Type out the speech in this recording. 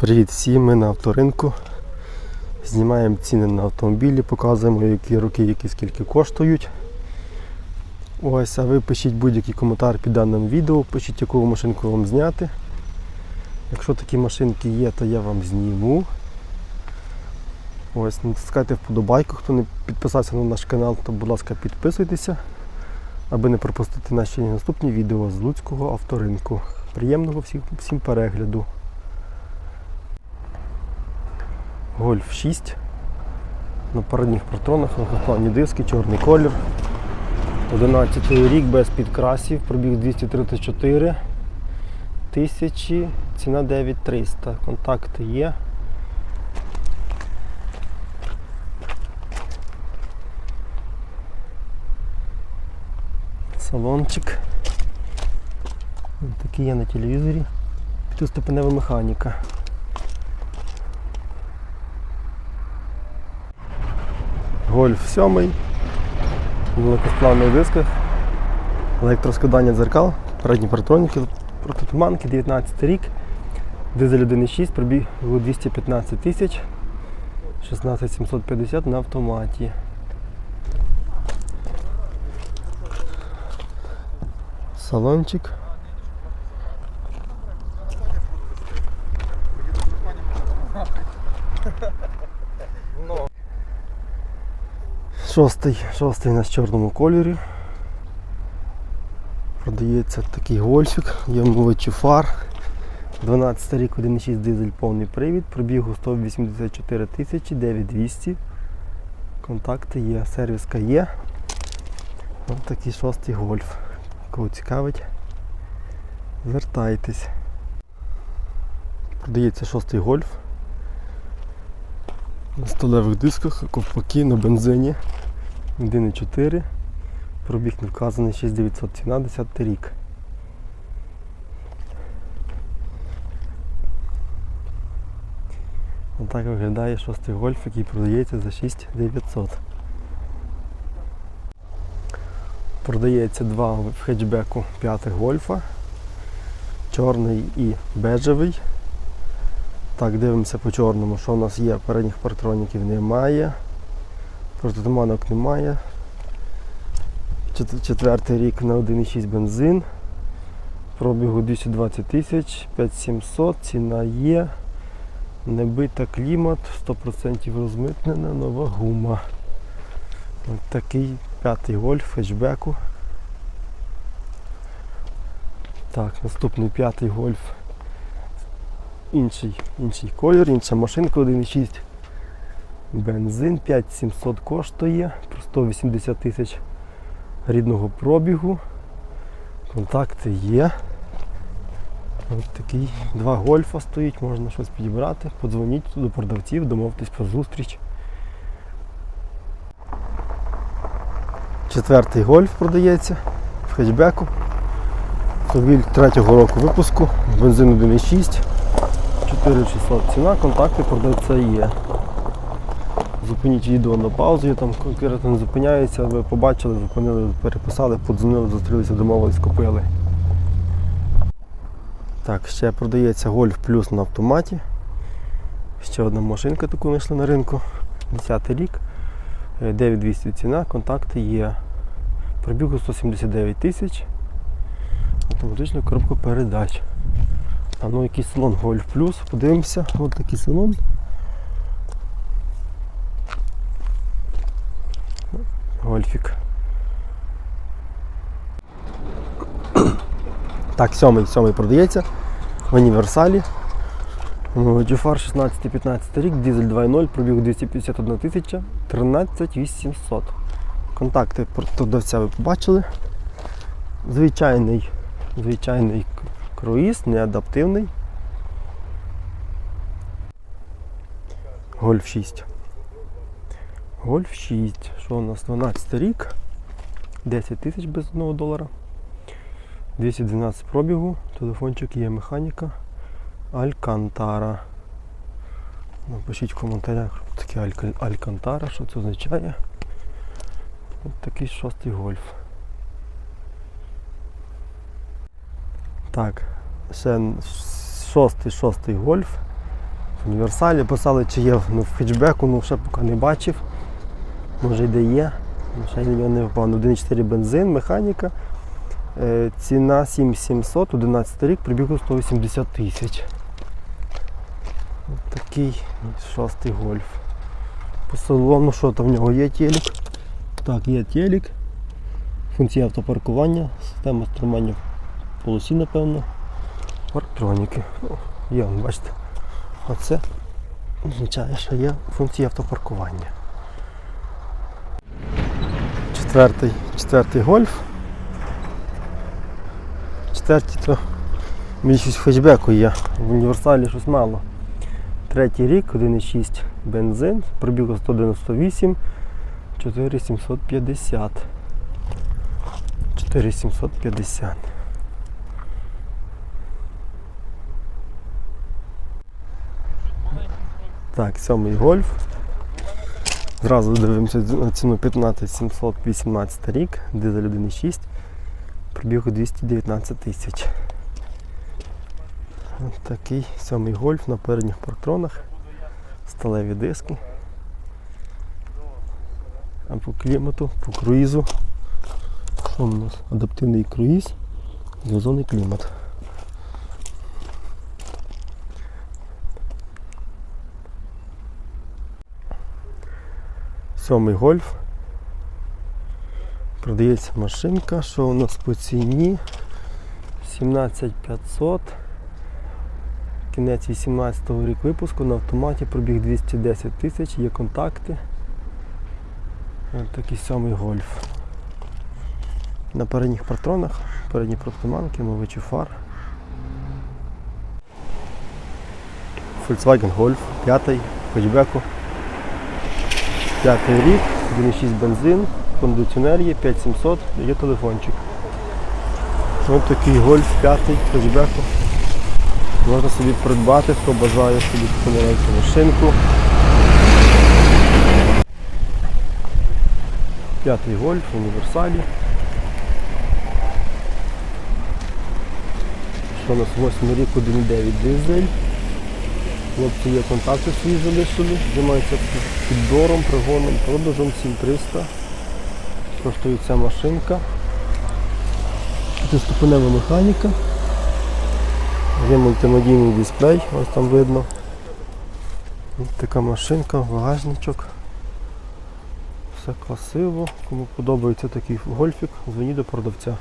Привіт всім, ми на авторинку. Знімаємо ціни на автомобілі, показуємо, які роки, які скільки коштують. Ось, а ви пишіть будь-який коментар під даним відео, пишіть, яку машинку вам зняти. Якщо такі машинки є, то я вам зніму. Ось, натискайте вподобайку, хто не підписався на наш канал, то будь ласка підписуйтеся, аби не пропустити наші наступні відео з Луцького авторинку. Приємного всім, всім перегляду. Гольф 6 на передніх патронах, легкоплавні диски, чорний колір. 11 рік без підкрасів, пробіг 234 тисячі, ціна 9300. Контакти є. Салончик. Такий є на телевізорі. П'ятиступенева механіка. Гольф 7 на легкосплавних дисках, електроскладання дзеркал, передні партроніки, протитуманки, 19 рік, дизель 1.6, пробіг 215 тисяч, 16750 на автоматі. Салончик. Шостий, шостий на чорному кольорі. Продається такий гольфік, є мовичі фар. 12 рік, 1.6 дизель повний привід, пробігу 184 тисячі, 9200. Контакти є, сервіска є. Ось такий шостий гольф. Кого цікавить, звертайтесь. Продається шостий гольф. На сталевих дисках, ковпаки на бензині. 1,4. Пробіг не вказаний 6900 ціна 10 рік. Отак виглядає шостий гольф, який продається за 6900. Продається два в хетчбеку п'ятих гольфа. Чорний і бежевий. Так, дивимося по чорному, що у нас є, передніх партроніків немає. Протитуманок немає. Четвертий рік на 1,6 бензин. Пробігу 220 тисяч, 5700, ціна є. Небита клімат, 100% розмитнена, нова гума. Ось такий п'ятий гольф хетчбеку. Так, наступний п'ятий гольф. Інший, інший колір, інша машинка 1,6. Бензин 5700 коштує, про 180 тисяч рідного пробігу. Контакти є. Ось такий два гольфа стоїть, можна щось підібрати. Подзвоніть до продавців, домовтесь про зустріч. Четвертий гольф продається в хетчбеку. Автомобіль третього року випуску, бензин 1,6, 4600 ціна, контакти продавця є. Зупиніть відео на паузу, там не зупиняється, ви побачили, зупинили, переписали, подзвонили, зустрілися, домовились, купили. Так, ще продається Golf Plus на автоматі. Ще одна машинка таку знайшли на ринку. 10 рік. Е, 9200 ціна, контакти є. Пробігу 179 тисяч. Автоматична коробка передач. А ну якийсь салон Golf Plus, подивимося, ось такий салон. Гольфік. Так, сьомий, сьомий продається в універсалі. GFR 16-15 рік, дизель 2.0, пробіг 251 тисяча, 13 800. Контакти продавця ви побачили. Звичайний, звичайний круїз, не адаптивний. Гольф 6. Гольф 6. Що у нас? 12 рік. 10 тисяч без 1 долара. 212 пробігу. Телефончик є механіка. Алькантара. Напишіть в коментарях, що таке Алька- Алькантара, що це означає. Ось такий шостий гольф. Так, ще н- шостий, шостий гольф. в універсалі. Писали, чи є ну, в хетчбеку, ну ще поки не бачив. Може й де є. Ну, Ще нього не впав. Ну, 1,4 бензин, механіка. Е, ціна 7700, 11 рік, прибігу 180 тисяч. Такий шостий гольф. По салону що там в нього є телек? Так, є телек. Функція автопаркування, система тримання в полосі, напевно. Парктроніки. Ну, Є, бачите. Оце означає, що є функція автопаркування. Четвертий, четвертий гольф. Четвертий то більшість хетчбеку є. В універсалі щось мало. Третій рік, 1,6 бензин, пробіг 198, 4750. 4750. Так, сьомий гольф. Зразу дивимося на ціну 15718 рік, дизель 1,6, пробігу 219 тисяч. Ось такий сьомий гольф на передніх парктронах, сталеві диски. А по клімату, по круїзу. Що у нас? Адаптивний круїз, двозонний клімат. Сьомий гольф. Продається машинка, що у нас по ціні 17500. Кінець 18 го рік випуску на автоматі пробіг 210 тисяч, є контакти. Такий сьомий гольф. На передніх патронах, передні протиманки, мовичі фар. Volkswagen Golf, п'ятий, хетчбеку. П'ятий рік, 1,6 бензин, кондиціонер є, 5700, є телефончик. Ось такий гольф п'ятий, хетчбеку. Можна собі придбати, хто бажає собі таку машинку. П'ятий гольф, в універсалі. Що у нас 8 рік 1,9 дизель. Хлопці є контакти свої залишили, займаються підбором, пригоном, продажем 7300. Коштує ця машинка. П'ятиступенева механіка. Є мультимедійний дисплей, ось там видно. Така машинка, багажничок. Все красиво. Кому подобається такий гольфік, дзвоніть до продавця.